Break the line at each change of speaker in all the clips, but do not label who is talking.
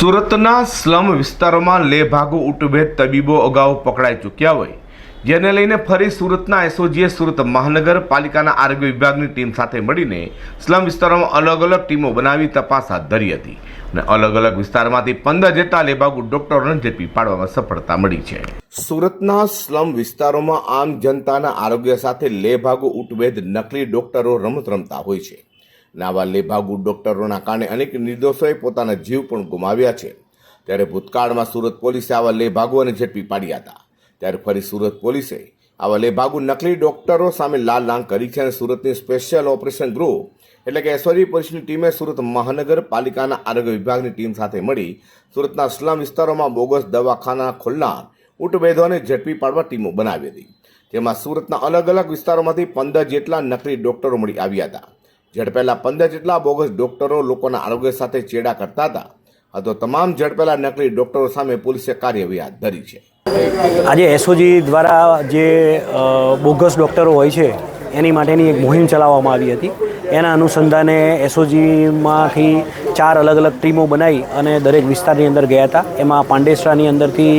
સુરતના સ્લમ વિસ્તારોમાં લેભાગુ ઉટભેદ તબીબો અગાઉ પકડાઈ ચૂક્યા હોય. જેને લઈને ફરી સુરતના એસઓજીએ સુરત મહાનગરપાલિકાના આરોગ્ય વિભાગની ટીમ સાથે મળીને સ્લમ વિસ્તારોમાં અલગ અલગ ટીમો બનાવી તપાસ હાથ ધરી હતી અને અલગ અલગ વિસ્તારમાંથી પંદર જેટલા લેભાગુ ડોક્ટરોને ઝડપી પાડવામાં સફળતા મળી છે. સુરતના સ્લમ વિસ્તારોમાં આમ જનતાના આરોગ્ય સાથે લેભાગુ ઉટભેદ નકલી ડોક્ટરો રમત રમતા હોય છે. અને આવા લેભાગુ ડોક્ટરોના કારણે અનેક નિર્દોષોએ પોતાના જીવ પણ ગુમાવ્યા છે. ત્યારે ભૂતકાળમાં સુરત પોલીસે આવા લેભાગુઓને ઝડપી પાડ્યા હતા. ત્યારે ફરી સુરત પોલીસે આવા લેભાગુ નકલી ડોક્ટરો સામે લાલ લાંગ કરી છે અને સુરતની સ્પેશિયલ ઓપરેશન ગ્રુપ એટલે કે એસઓજી પોલીસની ટીમે સુરત મહાનગરપાલિકાના આરોગ્ય વિભાગની ટીમ સાથે મળી સુરતના સ્લમ વિસ્તારોમાં બોગસ દવાખાના ખોલનાર ઉટભેદોને ઝડપી પાડવા ટીમો બનાવી હતી. જેમાં સુરતના અલગ અલગ વિસ્તારોમાંથી પંદર જેટલા નકલી ડોક્ટરો મળી આવ્યા હતા. ઝડપેલા પંદર જેટલા બોગસ ડોક્ટરો લોકોના આરોગ્ય સાથે ચેડા કરતા હતા. આ તમામ ઝડપેલા નકલી ડોક્ટરો સામે પોલીસે કાર્યવાહી હાથ ધરી છે.
આજે એસઓજી દ્વારા જે બોગસ ડૉક્ટરો હોય છે, એની માટેની એક મુહિમ ચલાવવામાં આવી હતી. એના અનુસંધાને એસઓજીમાંથી ચાર અલગ અલગ ટીમો બનાવી અને દરેક વિસ્તારની અંદર ગયા હતા. એમાં પાંડેસરાની અંદરથી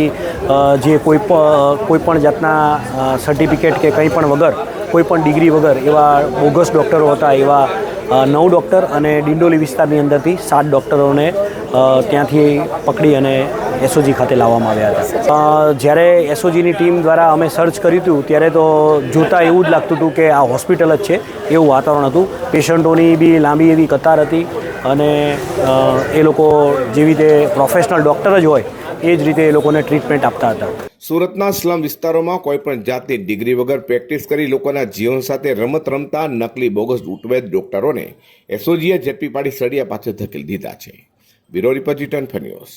જે કોઈ પણ કોઈ પણ જાતના સર્ટિફિકેટ કે કંઈ પણ વગર, કોઈ પણ ડિગ્રી વગર એવા બોગસ ડૉક્ટરો હતા, એવા નવ ડૉક્ટર અને ડિંડોલી વિસ્તારની અંદરથી સાત ડૉક્ટરોને ત્યાંથી પકડી અને એસઓજી ખાતે લાવવામાં આવ્યા હતા. જ્યારે એસઓજીની ટીમ દ્વારા અમે સર્ચ કર્યું હતું, ત્યારે તો જોતાં એવું જ લાગતું હતું કે આ હોસ્પિટલ જ છે, એવું વાતાવરણ હતું. પેશન્ટોની બી લાંબી એવી કતાર હતી અને એ લોકો જેવી રીતે પ્રોફેશનલ ડૉક્ટર જ હોય, એ જ રીતે એ લોકોને ટ્રીટમેન્ટ આપતા હતા.
સુરતના સ્લમ વિસ્તારોમાં કોઈ પણ જાતની ડિગ્રી વગર પ્રેક્ટિસ કરી લોકોના જીવન સાથે રમત રમતા નકલી બોગસ ઉઠવેદ ડોક્ટરોને એસઓજીએ ઝડપી પાડી સળિયા પાછળ ધકેલી દીધા છે. Bureau report return ફન્યુઝ